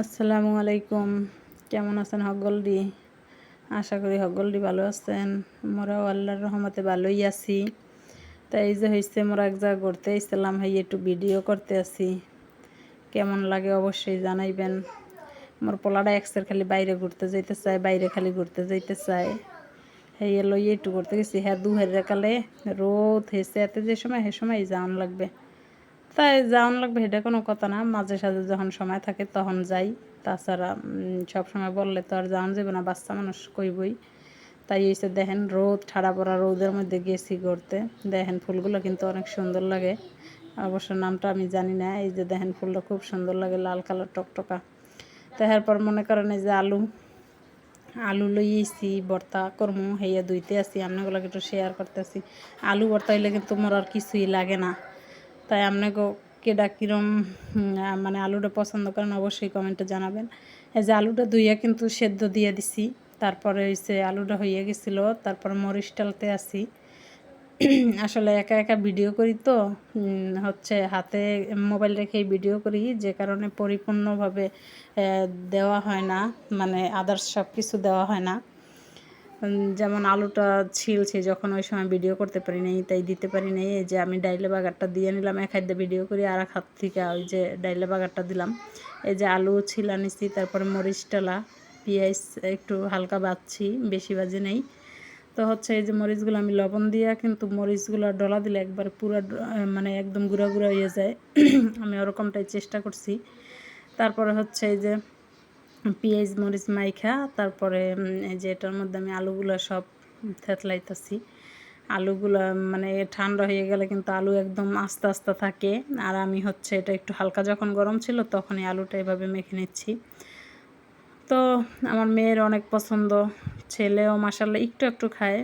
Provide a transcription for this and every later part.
আসসালামু আলাইকুম। কেমন আছেন হকগলডি? আশা করি হকগলডি ভালো আছেন। মোরাও আল্লাহর রহমতে ভালোই আছি। তাই এই যে হয়েছে মোরা এক জায়গা ঘুরতে এসেছিলাম হাই একটু ভিডিও করতে আছি। কেমন লাগে অবশ্যই জানাইবেন। মোর পোলাটা এক্সের খালি বাইরে ঘুরতে যাইতে চায়, বাইরে খালি ঘুরতে যাইতে চায়। হেয়ে লইয়ে একটু ঘুরতে গেছি। হ্যাঁ দু হেরে কালে রোদ হেসে এতে যে সময়, সে সময় যাওয়ান লাগবে। তাই যাওয়ান লাগবে এটা কোনো কথা না। মাঝে সাঝে যখন সময় থাকে তখন যাই। তাছাড়া সব সময় বললে তো আর যাওয়ান যাবে না, বাচ্চা মানুষ কইবই। তাই এসে দেখেন রোদ ঠাড়া পড়া রোদের মধ্যে গেছি করতে দেখেন ফুলগুলো কিন্তু অনেক সুন্দর লাগে। অবশ্য নামটা আমি জানি না, এই যে দেখেন ফুলটা খুব সুন্দর লাগে, লাল কালার টকটকা। তো এরপর মনে করেন এই যে আলু। আলু লইয়েছি, ভর্তা করমু হেয়া দুইতে আসি আপনাগুলোকে একটু শেয়ার করতেছি। আলু ভর্তা হইলে কিন্তু মোর আর কিছুই লাগে না। তাই আপনাকে কেডা কীরম মানে আলুটা পছন্দ করেন অবশ্যই কমেন্টে জানাবেন। এই যে আলুটা ধুইয়া কিন্তু সেদ্ধ দিয়ে দিছি। তারপরে হয়েছে আলুটা হইয়া গেছিল, তারপর মরিচ টালতে আসি আসলে একা একা ভিডিও করি তো হচ্ছে হাতে মোবাইল রেখেই ভিডিও করি, যে কারণে পরিপূর্ণভাবে দেওয়া হয় না মানে আদার্স সব কিছু দেওয়া হয় না। যেমন আলুটা ছিলছে, যখন ওই সময় ভিডিও করতে পারি নাই, তাই দিতে পারি নাই। এই যে আমি ডাইলে বাগারটা দিয়ে নিলাম, এক হাত ভিডিও করি, আর এক হাত থেকে ওই যে ডাইলে বাগারটা দিলাম। এই যে আলু ছিলা নিছি তারপরে মরিচ টালা, পেঁয়াজ একটু হালকা বাচ্ছি, বেশি বাজে নেই। তো হচ্ছে এই যে মরিচগুলো আমি লবণ দিয়া, কিন্তু মরিচগুলো ডলা দিলে একবার পুরো মানে একদম গুঁড়া গুঁড়া হয়ে যায়। আমি ওরকমটাই চেষ্টা করছি। তারপরে হচ্ছে এই যে পেঁয়াজ, মরিচ মাইখা, তারপরে যে এটার মধ্যে আমি আলুগুলো সব থেতলাইতেছি। আলুগুলো মানে ঠান্ডা হয়ে গেলে কিন্তু আলু একদম আস্তে আস্তে থাকে। আর আমি হচ্ছে এটা একটু হালকা যখন গরম ছিল তখনই আলুটা এভাবে মেখে নিচ্ছি। তো আমার মেয়ের অনেক পছন্দ। ছেলেও মাসাল্লাহ একটু একটু খায়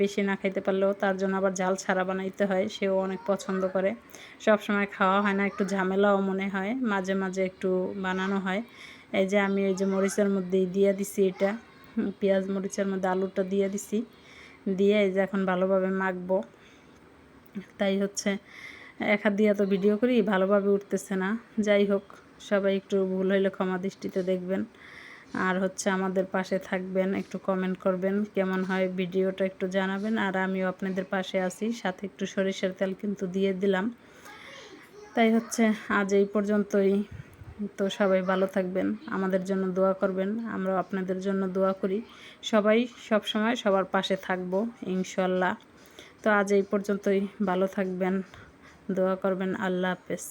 বেশি না খাইতে পারলেও তার জন্য আবার জাল ছাড়া বানাইতে হয়, সেও অনেক পছন্দ করে। সব সময় খাওয়া হয় না, একটু ঝামেলাও মনে হয়, মাঝে মাঝে একটু বানানো হয়। এই যে আমি এই যে মরিচের মধ্যেই দিয়ে দিছি এটা পেঁয়াজ মরিচের মধ্যে আলুটা দিয়ে দিছি। দিয়ে এই যে এখন ভালোভাবে মাখবো। তাই হচ্ছে এক হাত দিয়ে তো ভিডিও করি, ভালোভাবে উঠতেছে না। যাই হোক, সবাই একটু ভুল হইলে ক্ষমা দৃষ্টিতে দেখবেন। আর হচ্ছে আমাদের পাশে থাকবেন, একটু কমেন্ট করবেন, কেমন হয় ভিডিওটা একটু জানাবেন। আর আমিও আপনাদের পাশে আছি, সাথে একটু সরিষার তেল কিন্তু দিয়ে দিলাম। তাই হচ্ছে আজ এই পর্যন্তই। তো সবাই ভালো থাকবেন, আমাদের জন্য দোয়া করবেন আমরা আপনাদের জন্য দোয়া করি। সবাই সব সময় সবার পাশে থাকব, ইনশাল্লাহ। তো আজ এই পর্যন্তই, ভালো থাকবেন, দোয়া করবেন, আল্লাহ হাফেজ।